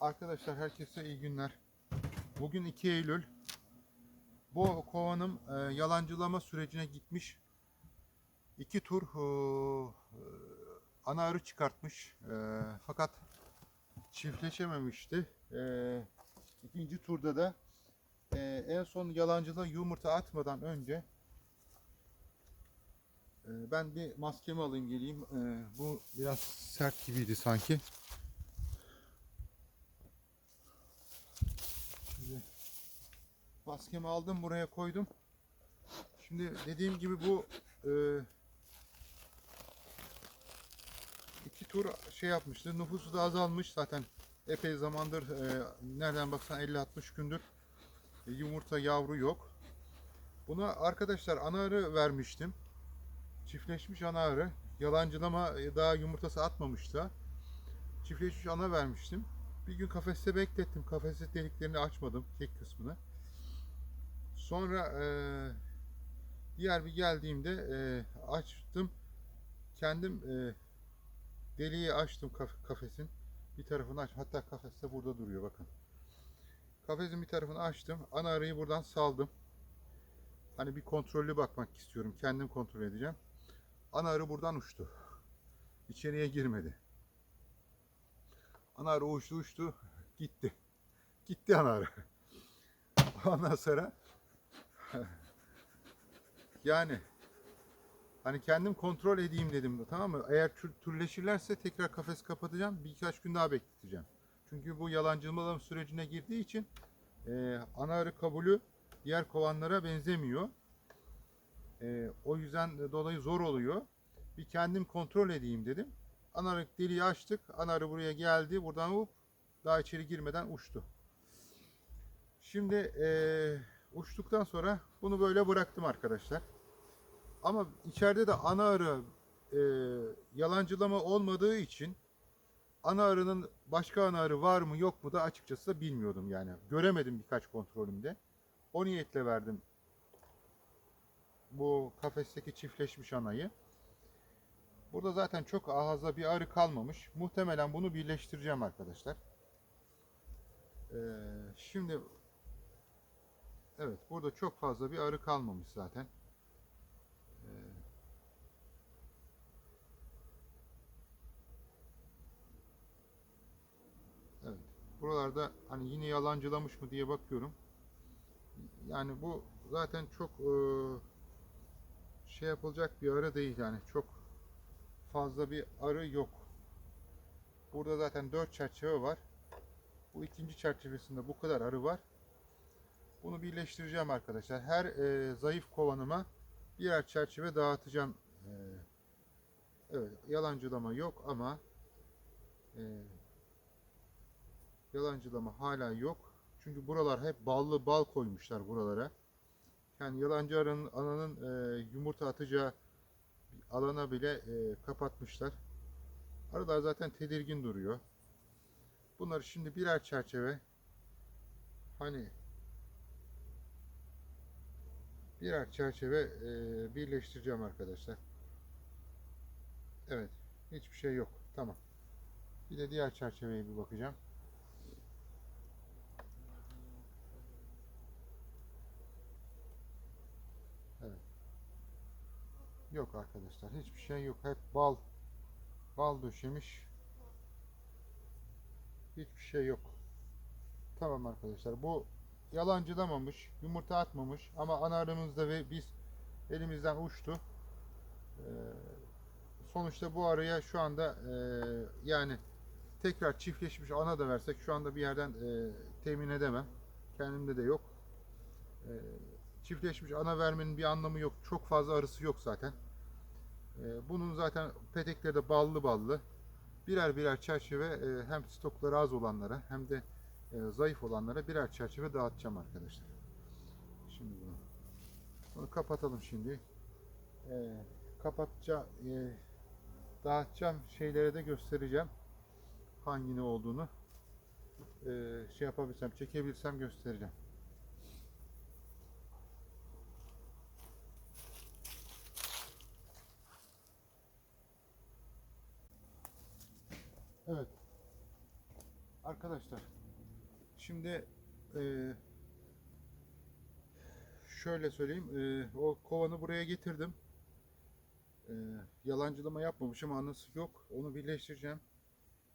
Arkadaşlar herkese iyi günler. Bugün 2 Eylül. Bu kovanım e, yalancılama sürecine gitmiş. İki tur e, ana arı çıkartmış. E, fakat çiftleşememişti. E, ikinci turda da e, en son yalancılığa yumurta atmadan önce e, ben bir maskemi alayım geleyim. E, bu biraz sert gibiydi sanki. Şimdi maskemi aldım buraya koydum. Şimdi dediğim gibi bu e, iki tur şey yapmıştı. Nüfusu da azalmış zaten epey zamandır e, nereden baksan 50-60 gündür e, yumurta yavru yok. Buna arkadaşlar ana arı vermiştim. Çiftleşmiş ana arı. Yalancılama e, daha yumurtası atmamış da. Çiftleşmiş ana vermiştim. Bir gün kafeste beklettim. Kafeste deliklerini açmadım. Tek kısmını. Sonra e, diğer bir geldiğimde e, açtım. Kendim e, deliği açtım kaf- kafesin. Bir tarafını aç. Hatta kafes de burada duruyor bakın. Kafesin bir tarafını açtım. Ana arıyı buradan saldım. Hani bir kontrollü bakmak istiyorum. Kendim kontrol edeceğim. Ana arı buradan uçtu. İçeriye girmedi. Ana arı uçtu uçtu gitti. Gitti ana arı. Ondan sonra yani hani kendim kontrol edeyim dedim tamam mı? Eğer tür- türleşirlerse tekrar kafes kapatacağım. Birkaç gün daha bekleteceğim. Çünkü bu yalancılama sürecine girdiği için e, ana arı kabulü diğer kovanlara benzemiyor. E, o yüzden dolayı zor oluyor. Bir kendim kontrol edeyim dedim. Ana arı deliği açtık. Ana arı buraya geldi. Buradan hop daha içeri girmeden uçtu. Şimdi eee, uçtuktan sonra bunu böyle bıraktım arkadaşlar. Ama içeride de ana arı eee, yalancılama olmadığı için ana arının başka ana arı var mı yok mu da açıkçası da bilmiyordum yani. Göremedim birkaç kontrolümde. O niyetle verdim bu kafesteki çiftleşmiş anayı. Burada zaten çok ağızda bir arı kalmamış. Muhtemelen bunu birleştireceğim arkadaşlar. Ee, şimdi evet burada çok fazla bir arı kalmamış zaten. Ee, evet. Buralarda hani yine yalancılamış mı diye bakıyorum. Yani bu zaten çok e, şey yapılacak bir arı değil yani çok fazla bir arı yok. Burada zaten 4 çerçeve var. Bu ikinci çerçevesinde bu kadar arı var. Bunu birleştireceğim arkadaşlar. Her e, zayıf kovanıma birer çerçeve dağıtacağım. E, evet, yalancılama yok ama e, yalancılama hala yok. Çünkü buralar hep ballı bal koymuşlar buralara. Yani yalancı arının ananın e, yumurta atacağı alana bile e, kapatmışlar. Arılar zaten tedirgin duruyor. Bunları şimdi birer çerçeve hani birer çerçeve e, birleştireceğim arkadaşlar. Evet. Hiçbir şey yok. Tamam. Bir de diğer çerçeveye bir bakacağım. Evet. Yok arkadaşlar. Hiçbir şey yok. Hep bal bal döşemiş. Hiçbir şey yok. Tamam arkadaşlar. Bu yalancılamamış, yumurta atmamış ama ana arımızda ve biz elimizden uçtu. Ee, sonuçta bu araya şu anda e, yani tekrar çiftleşmiş ana da versek şu anda bir yerden e, temin edemem. Kendimde de yok. E, çiftleşmiş ana vermenin bir anlamı yok. Çok fazla arısı yok zaten. E, bunun zaten petekleri de ballı ballı. Birer birer çerçeve e, hem stokları az olanlara hem de e, zayıf olanlara birer çerçeve dağıtacağım arkadaşlar. Şimdi bunu, bunu kapatalım şimdi. E, kapatacağım, e, dağıtacağım şeylere de göstereceğim. Hangi ne olduğunu. E, şey yapabilsem, çekebilsem göstereceğim. Evet. Arkadaşlar şimdi e, şöyle söyleyeyim e, o kovanı buraya getirdim. E, yalancılama yapmamışım anası yok. Onu birleştireceğim.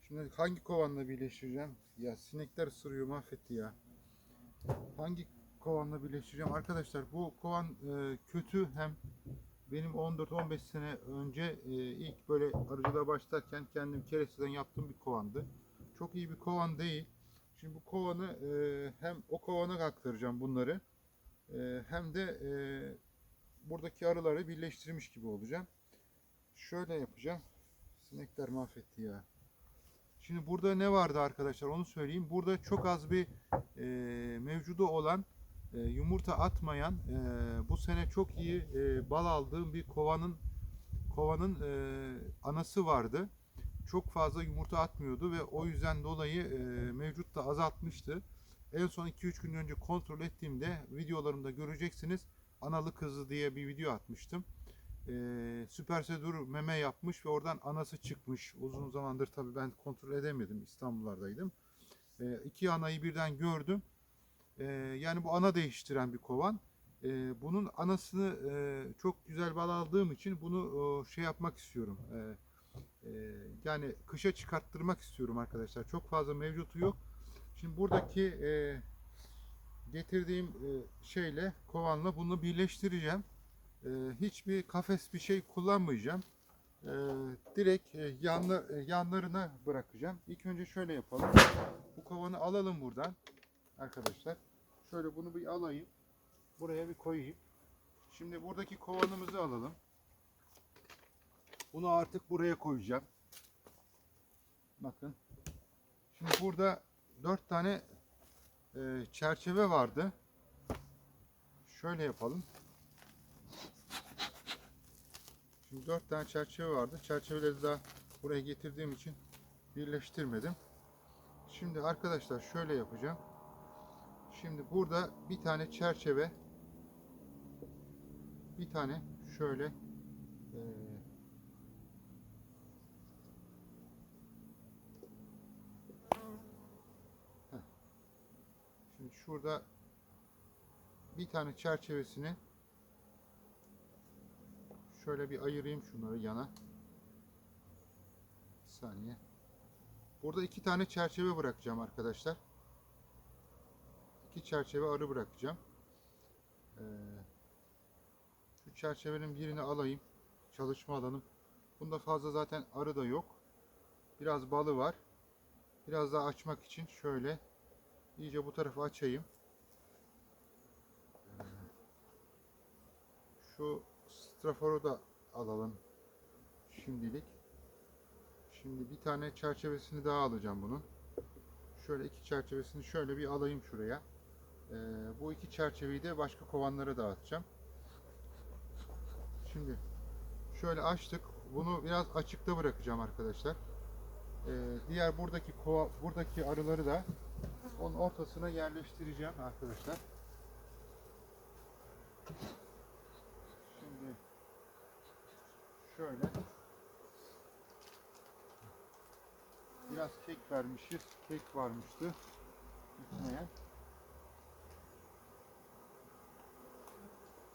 Şimdi hangi kovanla birleştireceğim? Ya sinekler ısırıyor mahvetti ya. Hangi kovanla birleştireceğim? Arkadaşlar bu kovan e, kötü hem benim 14-15 sene önce e, ilk böyle arıcılığa başlarken kendim keresteden yaptığım bir kovandı. Çok iyi bir kovan değil. Şimdi bu kovanı e, hem o kovana aktaracağım bunları e, hem de e, buradaki arıları birleştirmiş gibi olacağım. Şöyle yapacağım. Sinekler mahvetti ya. Şimdi burada ne vardı arkadaşlar onu söyleyeyim. Burada çok az bir e, mevcudu olan e, yumurta atmayan e, bu sene çok iyi e, bal aldığım bir kovanın kovanın e, anası vardı. Çok fazla yumurta atmıyordu ve o yüzden dolayı e, mevcut da azaltmıştı. En son 2-3 gün önce kontrol ettiğimde videolarımda göreceksiniz. Analı kızı diye bir video atmıştım. E, Süpersedur meme yapmış ve oradan anası çıkmış. Uzun zamandır tabii ben kontrol edemedim. İstanbul'lardaydım. E, iki anayı birden gördüm. E, yani bu ana değiştiren bir kovan. E, bunun anasını e, çok güzel bal aldığım için bunu o, şey yapmak istiyorum. E, e, yani kışa çıkarttırmak istiyorum arkadaşlar. Çok fazla mevcutu yok. Şimdi buradaki e, getirdiğim e, şeyle kovanla bunu birleştireceğim. E, hiçbir kafes bir şey kullanmayacağım. Direkt yanlarına bırakacağım. İlk önce şöyle yapalım. Bu kovanı alalım buradan arkadaşlar. Şöyle bunu bir alayım. Buraya bir koyayım. Şimdi buradaki kovanımızı alalım. Bunu artık buraya koyacağım. Bakın. Şimdi burada dört tane e, çerçeve vardı. Şöyle yapalım. Şimdi dört tane çerçeve vardı. Çerçeveleri daha buraya getirdiğim için birleştirmedim. Şimdi arkadaşlar şöyle yapacağım. Şimdi burada bir tane çerçeve bir tane şöyle e, heh. Şimdi şurada bir tane çerçevesini şöyle bir ayırayım şunları yana. Bir saniye. Burada iki tane çerçeve bırakacağım arkadaşlar. İki çerçeve arı bırakacağım. Ee, şu çerçevenin birini alayım. Çalışma alanım. Bunda fazla zaten arı da yok. Biraz balı var. Biraz daha açmak için şöyle iyice bu tarafı açayım. Şu straforu da alalım şimdilik. Şimdi bir tane çerçevesini daha alacağım bunun. Şöyle iki çerçevesini şöyle bir alayım şuraya. Ee, bu iki çerçeveyi de başka kovanlara dağıtacağım. Şimdi şöyle açtık. Bunu biraz açıkta bırakacağım arkadaşlar. Ee, diğer buradaki kova, buradaki arıları da onun ortasına yerleştireceğim arkadaşlar. Şimdi şöyle biraz kek vermişiz. Kek varmıştı. Bitmeyen.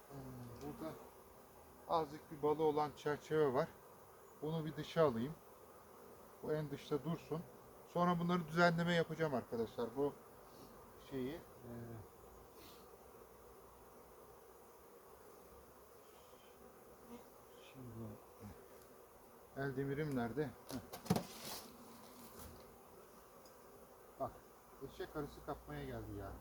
Hmm, Burada azıcık bir balı olan çerçeve var. Bunu bir dışa alayım. Bu en dışta dursun. Sonra bunları düzenleme yapacağım arkadaşlar. Bu şeyi e, şimdi el demirim nerede? Heh. Bak eşek arısı kapmaya geldi ya.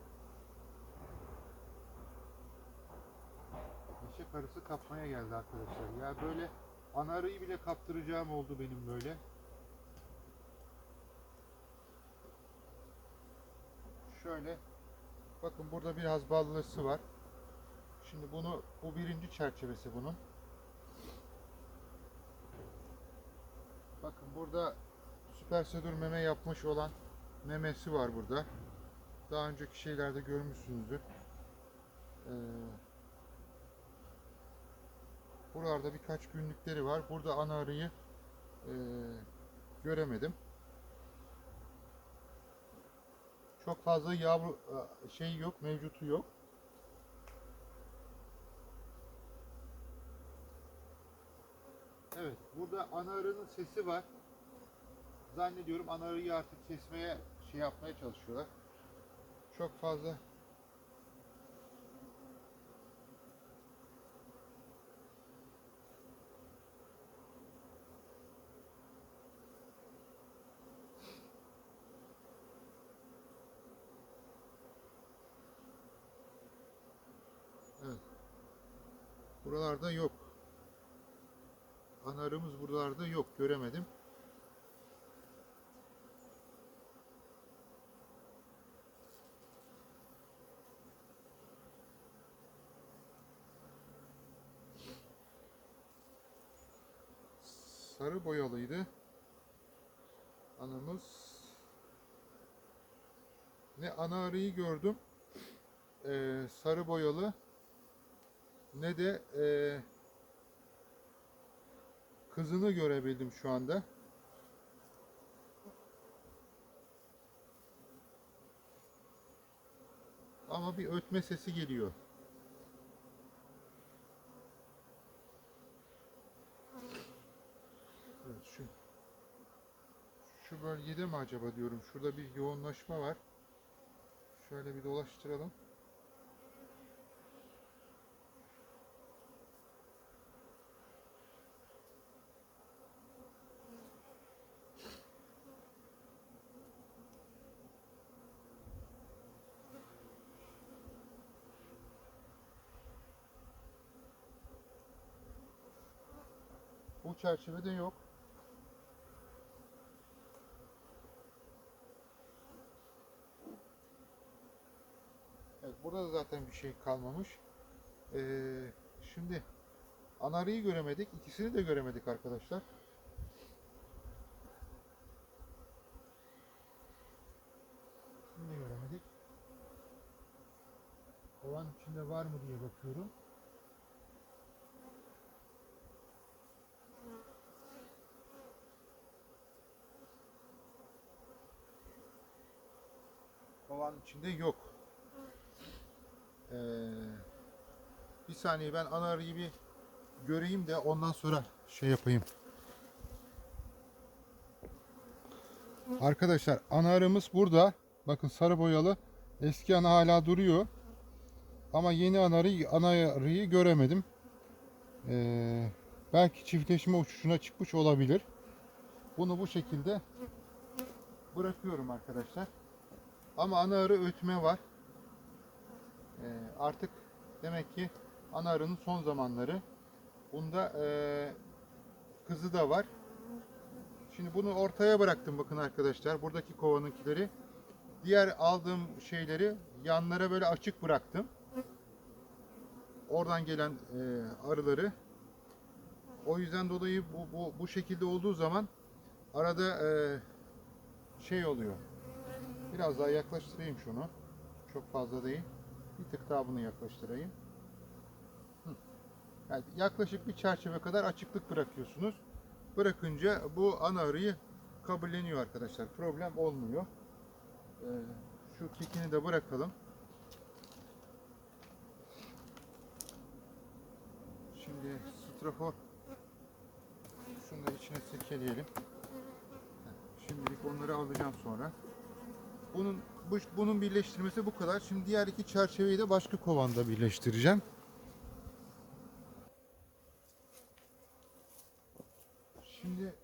Eşek arısı kapmaya geldi arkadaşlar. Ya böyle ana arıyı bile kaptıracağım oldu benim böyle. Şöyle bakın burada biraz ballısı var. Şimdi bunu bu birinci çerçevesi bunun. Bakın burada süper sedur meme yapmış olan memesi var burada. Daha önceki şeylerde görmüşsünüzdür. Ee, buralarda birkaç günlükleri var. Burada ana arıyı e, göremedim. Çok fazla yavru e, şey yok, mevcutu yok. Evet, burada ana arının sesi var. Zannediyorum ana arıyı artık kesmeye şey yapmaya çalışıyorlar. Çok fazla Evet. Buralarda yok. Ana arımız buralarda yok. Göremedim. Sarı boyalıydı. Anamız ne ana arıyı gördüm. Ee, sarı boyalı ne de eee, kızını görebildim şu anda. Ama bir ötme sesi geliyor. Evet, şu şu bölgede mi acaba diyorum. Şurada bir yoğunlaşma var. Şöyle bir dolaştıralım. Çerçevede yok. Evet, burada da zaten bir şey kalmamış. Ee, şimdi anarıyı göremedik. ikisini de göremedik arkadaşlar. De göremedik. Kovan içinde var mı diye bakıyorum. Kovan içinde yok. Ee, bir saniye ben ana arıyı bir göreyim de ondan sonra şey yapayım. Arkadaşlar ana arımız burada. Bakın sarı boyalı. Eski ana hala duruyor. Ama yeni ana arıyı, ana arıyı göremedim. Ee, belki çiftleşme uçuşuna çıkmış olabilir. Bunu bu şekilde bırakıyorum arkadaşlar. Ama ana arı ötme var. Ee, artık demek ki ana arının son zamanları. Bunda ee, kızı da var. Şimdi bunu ortaya bıraktım bakın arkadaşlar. Buradaki kovanınkileri. Diğer aldığım şeyleri yanlara böyle açık bıraktım. Oradan gelen ee, arıları. O yüzden dolayı bu, bu, bu şekilde olduğu zaman arada ee, şey oluyor. Biraz daha yaklaştırayım şunu. Çok fazla değil. Bir tık daha bunu yaklaştırayım. Yani yaklaşık bir çerçeve kadar açıklık bırakıyorsunuz. Bırakınca bu ana arıyı kabulleniyor arkadaşlar. Problem olmuyor. Ee, şu kekini de bırakalım. Şimdi strafor şunu da içine silkeleyelim. Şimdilik onları alacağım sonra. Bunun bu, bunun birleştirmesi bu kadar. Şimdi diğer iki çerçeveyi de başka kovanda birleştireceğim. Şimdi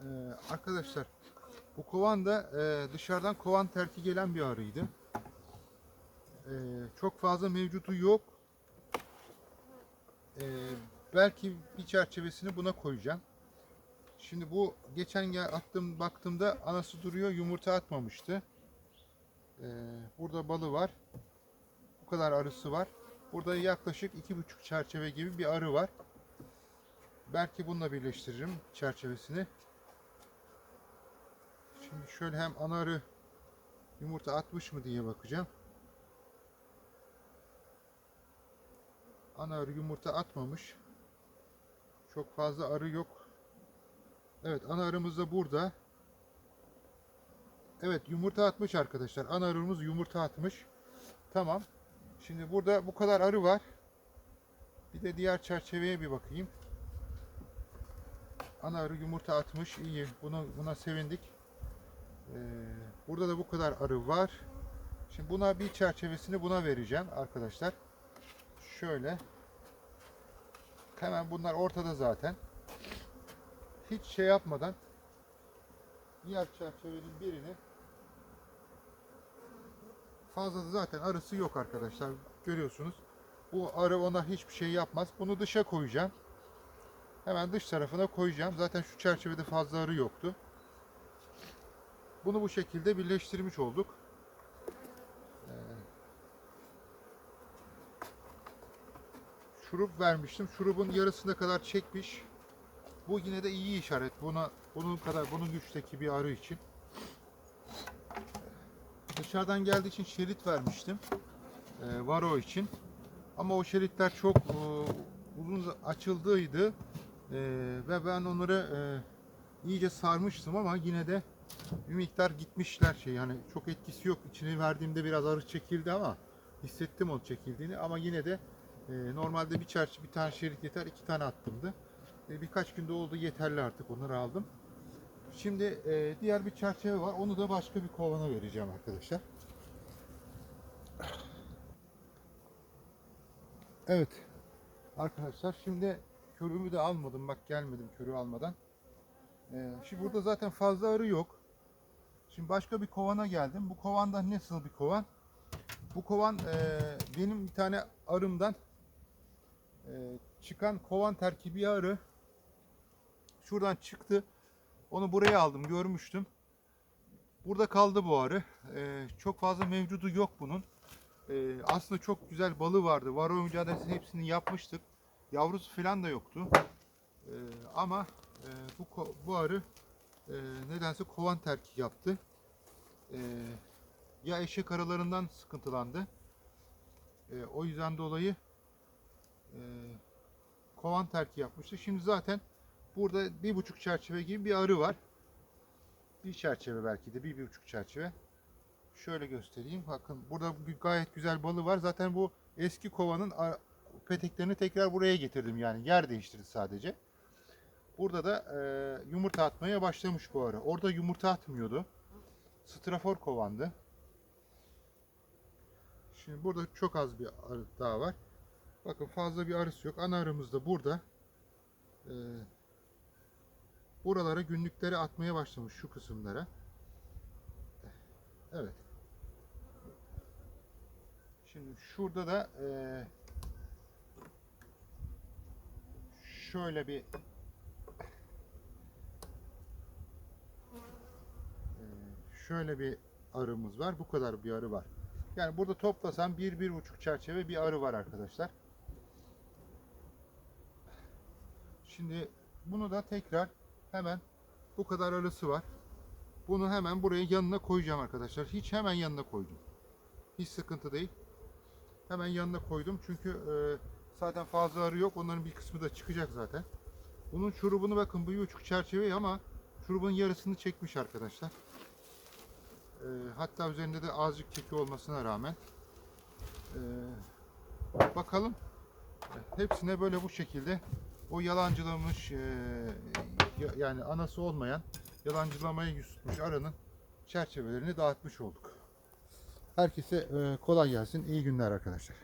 e, arkadaşlar bu kovan da e, dışarıdan kovan terki gelen bir arıydı. E, çok fazla mevcutu yok. E, belki bir çerçevesini buna koyacağım. Şimdi bu geçen gel attım baktığımda anası duruyor yumurta atmamıştı. Ee, burada balı var. Bu kadar arısı var. Burada yaklaşık iki buçuk çerçeve gibi bir arı var. Belki bununla birleştiririm çerçevesini. Şimdi şöyle hem ana arı yumurta atmış mı diye bakacağım. Ana arı yumurta atmamış. Çok fazla arı yok. Evet ana arımız da burada. Evet yumurta atmış arkadaşlar. Ana arımız yumurta atmış. Tamam. Şimdi burada bu kadar arı var. Bir de diğer çerçeveye bir bakayım. Ana arı yumurta atmış. İyi. Bunu, buna sevindik. Ee, burada da bu kadar arı var. Şimdi buna bir çerçevesini buna vereceğim arkadaşlar. Şöyle. Hemen bunlar ortada zaten. Hiç şey yapmadan diğer çerçevenin birini fazla da zaten arısı yok arkadaşlar. Görüyorsunuz. Bu arı ona hiçbir şey yapmaz. Bunu dışa koyacağım. Hemen dış tarafına koyacağım. Zaten şu çerçevede fazla arı yoktu. Bunu bu şekilde birleştirmiş olduk. Ee, şurup vermiştim. Şurubun yarısına kadar çekmiş. Bu yine de iyi işaret. Buna bunun kadar bunun güçteki bir arı için. Dışarıdan geldiği için şerit vermiştim. Ee, varo için. Ama o şeritler çok e, uzun açıldıydı. Ee, ve ben onları e, iyice sarmıştım ama yine de bir miktar gitmişler şey yani çok etkisi yok. İçine verdiğimde biraz arı çekildi ama hissettim o çekildiğini ama yine de e, normalde bir çerçe bir tane şerit yeter iki tane attımdı. E, birkaç günde oldu yeterli artık onları aldım. Şimdi e, diğer bir çerçeve var. Onu da başka bir kovana vereceğim arkadaşlar. Evet. Arkadaşlar şimdi körümü de almadım. Bak gelmedim körü almadan. E, şimdi burada zaten fazla arı yok. Şimdi başka bir kovana geldim. Bu kovanda nasıl bir kovan? Bu kovan benim bir tane arımdan çıkan kovan terkibi arı. Şuradan çıktı. Onu buraya aldım görmüştüm. Burada kaldı bu arı. Ee, çok fazla mevcudu yok bunun. Ee, aslında çok güzel balı vardı. Varo mücadelesi hepsini yapmıştık. Yavrusu falan da yoktu. Ee, ama e, bu bu arı e, nedense kovan terki yaptı. Ee, ya eşek arılarından sıkıntılandı. Ee, o yüzden dolayı e, kovan terki yapmıştı. Şimdi zaten Burada bir buçuk çerçeve gibi bir arı var. Bir çerçeve belki de bir, bir buçuk çerçeve. Şöyle göstereyim. Bakın burada gayet güzel balı var. Zaten bu eski kovanın peteklerini tekrar buraya getirdim. Yani yer değiştirdi sadece. Burada da e, yumurta atmaya başlamış bu arı. Orada yumurta atmıyordu. Strafor kovandı. Şimdi burada çok az bir arı daha var. Bakın fazla bir arısı yok. Ana arımız da burada. Ee, buralara günlükleri atmaya başlamış şu kısımlara. Evet. Şimdi şurada da eee, şöyle bir eee, şöyle bir arımız var. Bu kadar bir arı var. Yani burada toplasam bir, bir buçuk çerçeve bir arı var arkadaşlar. Şimdi bunu da tekrar hemen bu kadar arası var. Bunu hemen buraya yanına koyacağım arkadaşlar. Hiç hemen yanına koydum. Hiç sıkıntı değil. Hemen yanına koydum. Çünkü e, zaten fazla arı yok. Onların bir kısmı da çıkacak zaten. Bunun şurubunu bakın bu buçuk çerçeve ama şurubun yarısını çekmiş arkadaşlar. E, hatta üzerinde de azıcık keki olmasına rağmen. E, bakalım. Hepsine böyle bu şekilde o yalancılamış e, ya- yani anası olmayan yalancılamaya yüz arının çerçevelerini dağıtmış olduk. Herkese e, kolay gelsin. İyi günler arkadaşlar.